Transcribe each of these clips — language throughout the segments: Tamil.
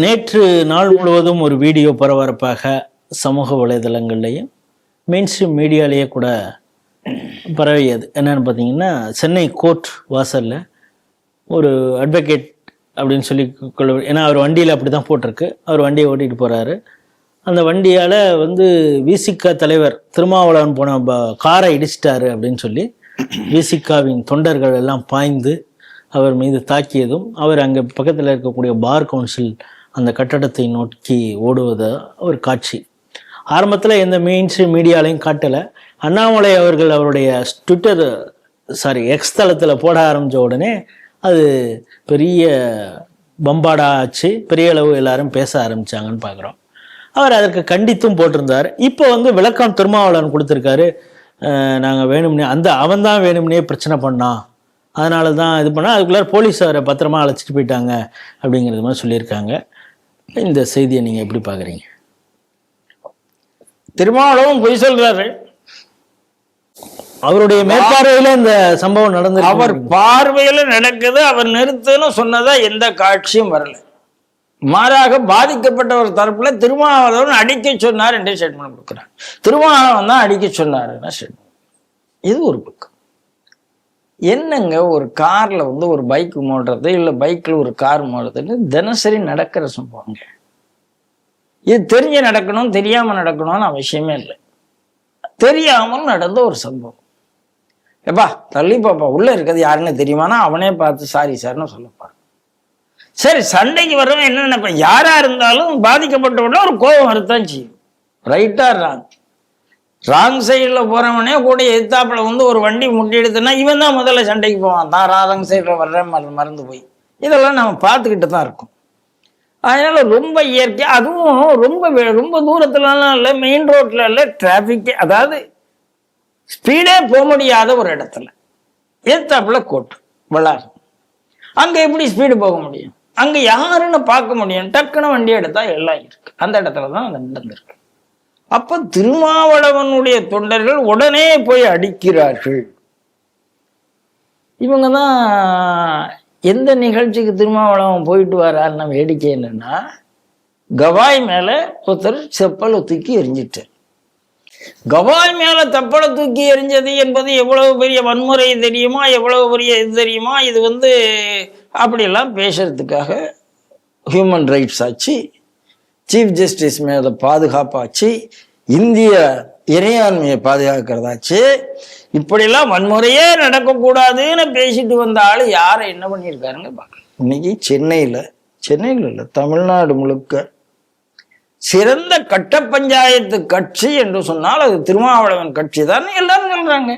நேற்று நாள் முழுவதும் ஒரு வீடியோ பரபரப்பாக சமூக வலைதளங்கள்லையும் மெயின்ஸ்ட்ரீம் மீடியாலேயே கூட பரவியது. என்னென்னு பார்த்தீங்கன்னா சென்னை கோர்ட் வாசலில் ஒரு அட்வொகேட் அப்படின்னு சொல்லி கொள்ள ஏன்னா அவர் வண்டியில் அப்படி தான் போட்டிருக்கு. அவர் வண்டியை ஓட்டிகிட்டு போகிறாரு அந்த வண்டியால் வந்து விசிக தலைவர் திருமாவளவன் போன ப காரை இடிச்சிட்டாரு அப்படின்னு சொல்லி விசிகாவின் தொண்டர்கள் எல்லாம் பாய்ந்து அவர் மீது தாக்கியதும் அவர் அங்கே பக்கத்தில் இருக்கக்கூடிய பார் கவுன்சில் அந்த கட்டடத்தை நோக்கி ஓடுவத ஒரு காட்சி. ஆரம்பத்தில் எந்த மெயின் ஸ்ட்ரீம் மீடியாலையும் காட்டலை. அண்ணாமலை அவர்கள் அவருடைய ட்விட்டர் சாரி எக்ஸ் தளத்தில் போட ஆரம்பித்த உடனே அது பெரிய பம்பாடாக ஆச்சு. பெரிய அளவு எல்லாரும் பேச ஆரம்பிச்சாங்கன்னு பார்க்குறோம் அவர் அதற்கு கண்டித்தும் போட்டிருந்தார். இப்போ வந்து விளக்கம் திருமாவளவன் கொடுத்துருக்காரு. நாங்கள் வேணும்னே அந்த அவன் தான் வேணும்னே பிரச்சனை பண்ணான் அதனால தான் இது பண்ணால் அதுக்குள்ளே போலீஸ் அவரை பத்திரமா அழைச்சிட்டு போயிட்டாங்க அப்படிங்கிறது மாதிரி சொல்லியிருக்காங்க. இந்த செய்தியை நீங்கள் எப்படி பார்க்குறீங்க? திருமாவளவும் பொய் சொல்றாரு அவருடைய மேற்பார்வையில இந்த சம்பவம் நடந்தது அவர் பார்வையில நடக்குது அவர் நிறுத்துன்னு சொன்னதா எந்த காட்சியும் வரல. மாறாக பாதிக்கப்பட்டவர் தரப்புல திருமாவளவன் அடிக்க சொன்னார் என்று ஸ்டேட்மெண்ட் கொடுக்குறார். திருமாவளவன் தான் அடிக்க சொன்னார் ஸ்டேட்மெண்ட் இது ஒரு பக்கம். என்னங்க ஒரு காரில் வந்து ஒரு பைக் மோடுறது இல்லை பைக்கில் ஒரு கார் மோடுறதுன்னு தினசரி நடக்கிற சம்பவங்க. இது தெரிஞ்சு நடக்கணும் தெரியாமல் நடக்கணும்னு அவசியமே இல்லை. தெரியாமல் நடந்த ஒரு சம்பவம். எப்பா தள்ளி பாப்பா உள்ளே இருக்கிறது யாருன்னு தெரியுமானா அவனே பார்த்து சாரி சார்னு சொல்லப்பாரு சரி சண்டைக்கு வரவன் என்ன நினைப்பேன் யாராக இருந்தாலும் பாதிக்கப்பட்டவன ஒரு கோபம் வரத்தான் செய்யும். ரைட்டாக ராங். ராங் சைடில் போகிறவனே கூட எதிர்த்தாப்பில் வந்து ஒரு வண்டி முட்டிடுதுன்னா இவன் தான் முதல்ல சண்டைக்கு போவான். தான் ராங் சைடில் வர்ற மற- மறந்து போய். இதெல்லாம் நம்ம பார்த்துக்கிட்டு தான் இருக்கோம். அதனால் ரொம்ப இயற்கை அதுவும் ரொம்ப ரொம்ப தூரத்துலலாம் இல்லை மெயின் ரோட்டில் இல்லை டிராஃபிக் அதாவது ஸ்பீடே போக முடியாத ஒரு இடத்துல. எதிர்த்தாப்பில் கோட்டு வளாகம். அங்கே எப்படி ஸ்பீடு போக முடியும்? அங்கே யாருன்னு பார்க்க முடியும். டக்குன்னு வண்டி எடுத்தால் எல்லாம் இருக்குது அந்த இடத்துல தான் அது நடந்திருக்கு. அப்ப திருமாவளவனுடைய தொண்டர்கள் உடனே போய் அடிக்கிறார்கள். இவங்க தான் எந்த நிகழ்ச்சிக்கு திருமாவளவன் போயிட்டு வராருன்னா வேடிக்கை என்னன்னா கவாய் மேல ஒருத்தர் செப்பலை தூக்கி எரிஞ்சிட்டார் கவாய் மேல தப்பலை தூக்கி எரிஞ்சது என்பது எவ்வளவு பெரிய வன்முறை தெரியுமா எவ்வளவு பெரிய இது தெரியுமா? இது வந்து அப்படியெல்லாம் பேசுறதுக்காக ஹியூமன் ரைட்ஸ் ஆச்சு. சீஃப் ஜஸ்டிஸ் மேல பாதுகாப்பாச்சு. இந்திய இறையாண்மையை பாதுகாக்கிறதாச்சு. இப்படியெல்லாம் வன்முறையே நடக்கக்கூடாதுன்னு பேசிட்டு வந்த ஆள் யாரை? என்ன பண்ணியிருக்காருங்க? இன்னைக்கு சென்னையில் சென்னையில் இல்லை தமிழ்நாடு முழுக்க சிறந்த கட்ட பஞ்சாயத்து கட்சி என்று சொன்னால் அது திருமாவளவன் கட்சி தான் எல்லாரும் சொல்கிறாங்க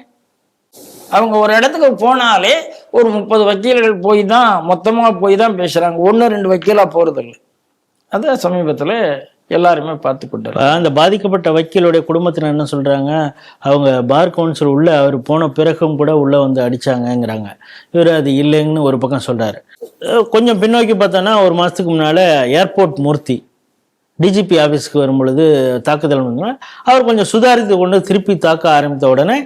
அவங்க ஒரு இடத்துக்கு போனாலே ஒரு முப்பது வக்கீல்கள் போய் தான் மொத்தமாக போய் தான் பேசுகிறாங்க ஒன்று ரெண்டு வக்கீலாக போகிறதில்லை அதான் சமீபத்தில் எல்லாருமே பார்த்து கொண்டார் அந்த பாதிக்கப்பட்ட வக்கீலுடைய குடும்பத்தினர் என்ன சொல்கிறாங்க அவங்க பார் கவுன்சில் உள்ள அவர் போன பிறகும் கூட உள்ளே வந்து அடிச்சாங்கங்கிறாங்க. இவர் அது இல்லைங்கன்னு ஒரு பக்கம் சொல்கிறார் கொஞ்சம் பின்னோக்கி பார்த்தோன்னா ஒரு மாதத்துக்கு முன்னால் ஏர்போர்ட் மூர்த்தி டிஜிபி ஆஃபீஸ்க்கு வரும்பொழுது தாக்குதல் வந்தோன்னா அவர் கொஞ்சம் சுதாரித்து கொண்டு திருப்பி தாக்க ஆரம்பித்த உடனே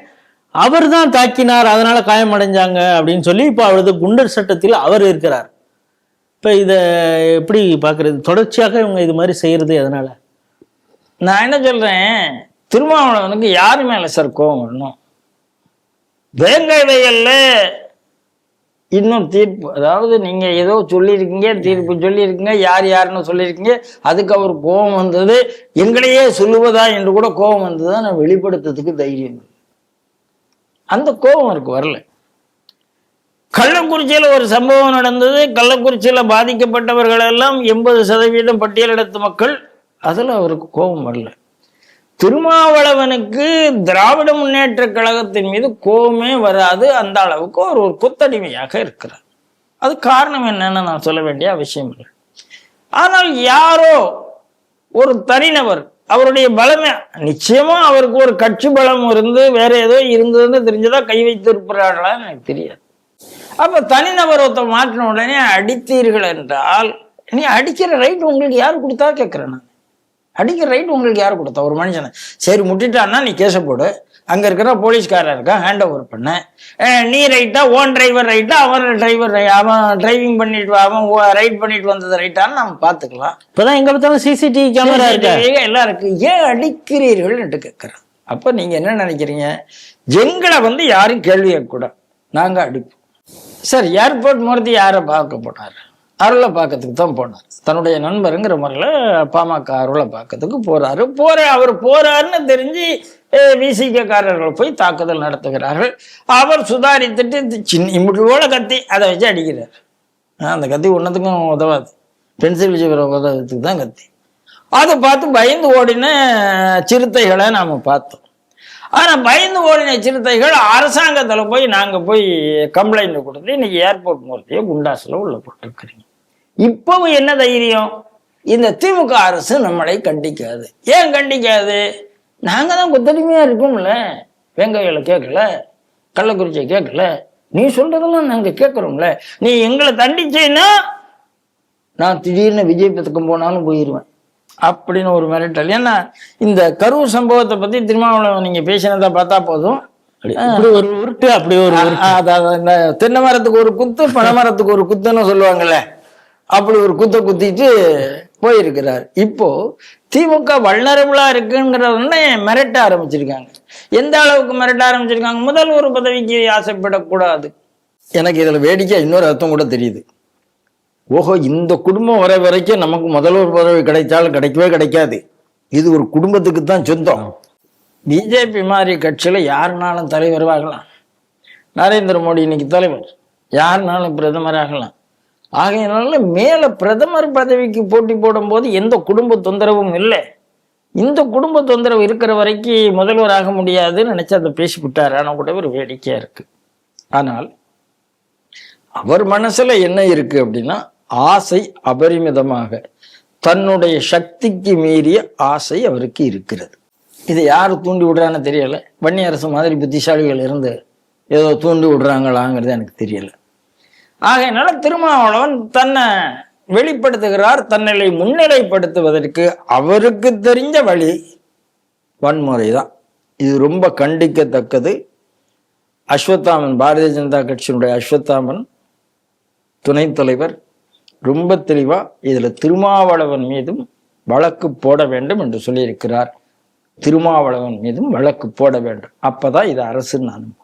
அவர் தான் தாக்கினார் அதனால் காயமடைஞ்சாங்க அப்படின்னு சொல்லி இப்போ அவரது குண்டர் சட்டத்தில் அவர் இருக்கிறார். இப்போ இதை எப்படி பார்க்குறது தொடர்ச்சியாக இவங்க இது மாதிரி செய்கிறது எதனால்? நான் என்ன சொல்கிறேன் திருமாவளவனுக்கு யார் மேலே சார் கோவம் வரணும்? வேங்கை வயலில் இன்னும் தீர்ப்பு அதாவது நீங்கள் ஏதோ சொல்லியிருக்கீங்க தீர்ப்பு சொல்லியிருக்கீங்க யார் யாருன்னு சொல்லியிருக்கீங்க அதுக்கு அவர் கோபம் வந்தது எங்களையே சொல்லுவதா என்று கூட கோபம் வந்ததா நான் வெளிப்படுத்துறதுக்கு தைரியம் அந்த கோபம் அவருக்கு வரல. கள்ளக்குறிச்சியில் ஒரு சம்பவம் நடந்தது. கள்ளக்குறிச்சியில் பாதிக்கப்பட்டவர்கள் எல்லாம் எண்பது சதவீதம் பட்டியலெடுத்த மக்கள் அதில் அவருக்கு கோபம் வரல. திருமாவளவனுக்கு திராவிட முன்னேற்ற கழகத்தின் மீது கோபமே வராது. அந்த அளவுக்கு அவர் ஒரு குத்தடிமையாக இருக்கிறார். அது காரணம் என்னன்னு நான் சொல்ல வேண்டிய அவசியம் இல்லை. ஆனால் யாரோ ஒரு தனிநபர் அவருடைய பலமே நிச்சயமா அவருக்கு ஒரு கட்சி பலம் இருந்து வேற ஏதோ இருந்ததுன்னு தெரிஞ்சதா கை வைத்து இருப்பார்களான்னு எனக்கு தெரியாது. அப்ப தனிநபர் ஒருத்தர் மாற்றின உடனே அடித்தீர்கள் என்றால் நீ அடிக்கிற ரைட் உங்களுக்கு யார் கொடுத்தா கேட்கிறேன் நான். அடிக்கிற ரைட் உங்களுக்கு யார் கொடுத்தா? ஒரு மனுஷனை. சரி முட்டிட்டான்னா நீ கேச போடு. அங்க இருக்கிற போலீஸ்காரன் இருக்கான் ஹேண்ட் ஓவர் பண்ண நீ ரைட்டா ஓன் டிரைவர் ரைட்டா அவன் டிரைவர் அவன் டிரைவிங் பண்ணிட்டு அவன் ரைட் பண்ணிட்டு வந்தது ரைட்டான்னு நம்ம பார்த்துக்கலாம். இப்பதான் எங்க பார்த்தாலும் சிசிடிவி கேமரா இருக்கா? எல்லாம் இருக்கு ஏன் அடிக்கிறீர்கள் என்று கேட்கிறேன். அப்ப நீங்க என்ன நினைக்கிறீங்க? எங்களை வந்து யாரும் கேள்வி கேட்கக்கூடாது. நாங்க அடிப்போம். சார் ஏர்போர்ட் மூர்த்தி யாரை பார்க்க போனார்? அருளை பார்க்கறதுக்கு தான் போனார். தன்னுடைய நண்பருங்கிற முறையில் பாமக அருளை பார்க்கறதுக்கு போறாரு. போற அவர் போறாருன்னு தெரிஞ்சு விசிகக்காரர்கள் போய் தாக்குதல் நடத்துகிறார்கள். அவர் சுதாரித்துட்டு சின்ன இமுடியோட கத்தி அதை வச்சு அடிக்கிறார். அந்த கத்தி ஒன்றத்துக்கும் உதவாது. பென்சில் வச்சு உதவத்துக்கு தான் கத்தி. அதை பார்த்து பயந்து ஓடின சிறுத்தைகளை நாம பார்த்தோம். ஆனால் பயந்து ஓடின சிறுத்தைகள் அரசாங்கத்தில் போய் நாங்கள் போய் கம்ப்ளைண்ட் கொடுத்து இன்னைக்கு ஏர்போர்ட் மூர்த்தியை குண்டாசில் உள்ள போட்டிருக்கிறீங்க. இப்பவும் என்ன தைரியம்? இந்த திமுக அரசு நம்மளை கண்டிக்காது. ஏன் கண்டிக்காது? நாங்கள் தான் கொத்தடிமையா இருக்கோம்ல. வெங்காயில கேட்கல கள்ளக்குறிச்சியை கேட்கல. நீ சொல்றதெல்லாம் நாங்கள் கேட்குறோம்ல. நீ எங்களை தண்டிச்சேன்னா நான் திடீர்னு விஜய் பத்துக்கம் போனாலும் போயிடுவேன் அப்படின்னு ஒரு மிரட்டல். ஏன்னா இந்த கரூர் சம்பவத்தை பத்தி திருமாவளவன் நீங்க பேசினதை பார்த்தா போதும். இப்படி ஒரு உருட்டு அப்படி ஒரு இந்த தென்னை மரத்துக்கு ஒரு குத்து பனை மரத்துக்கு ஒரு குத்துன்னு சொல்லுவாங்கல்ல. அப்படி ஒரு குத்தை குத்திட்டு போயிருக்கிறார். இப்போ திமுக வல்னரபுளா இருக்குங்கிறவனே மிரட்ட ஆரம்பிச்சிருக்காங்க. எந்த அளவுக்கு மிரட்ட ஆரம்பிச்சிருக்காங்க? முதல் ஒரு பதவிக்கு ஆசைப்படக்கூடாது. எனக்கு இதுல வேடிக்கை இன்னொரு அர்த்தம் கூட தெரியுது. ஓஹோ இந்த குடும்பம் வர வரைக்கும் நமக்கு முதல்வர் பதவி கிடைச்சாலும் கிடைக்கவே கிடைக்காது. இது ஒரு குடும்பத்துக்கு தான் சொந்தம். பிஜேபி மாதிரி கட்சியில யாருனாலும் தலைவர் ஆகலாம். நரேந்திர மோடி இன்னைக்கு தலைவர். யாருனாலும் பிரதமர் ஆகலாம். ஆகையினால மேல பிரதமர் பதவிக்கு போட்டி போடும்போது எந்த குடும்ப தொந்தரவும் இல்லை. இந்த குடும்ப தொந்தரவு இருக்கிற வரைக்கும் முதல்வர் ஆக முடியாதுன்னு நினைச்சு அதை பேசி விட்டார் ஆனா கூட ஒரு வேடிக்கையா இருக்கு. ஆனால் அவர் மனசுல என்ன இருக்கு அப்படின்னா ஆசை அபரிமிதமாக தன்னுடைய சக்திக்கு மீறிய ஆசை அவருக்கு இருக்கிறது. இதை யார் தூண்டி விடுறான்னு தெரியல. வன்னி அரசு மாதிரி புத்திசாலிகள் இருந்து ஏதோ தூண்டி விடுறாங்களாங்கிறது எனக்கு தெரியல. ஆகையினால திருமாவளவன் தன்னை வெளிப்படுத்துகிறார் தன்னை முன்னிலைப்படுத்துவதற்கு அவருக்கு தெரிஞ்ச வழி வன்முறை தான் இது ரொம்ப கண்டிக்கத்தக்கது. அஸ்வத்தாமன் பாரதிய ஜனதா கட்சியினுடைய அஸ்வத்தாமன் துணைத் தலைவர் ரொம்ப தெளிவா இதுல திருமாவளவன் மீதும் வழக்கு போட வேண்டும் என்று சொல்லியிருக்கிறார். திருமாவளவன் மீதும் வழக்கு போட வேண்டும். அப்பதான் இது அரசு நான்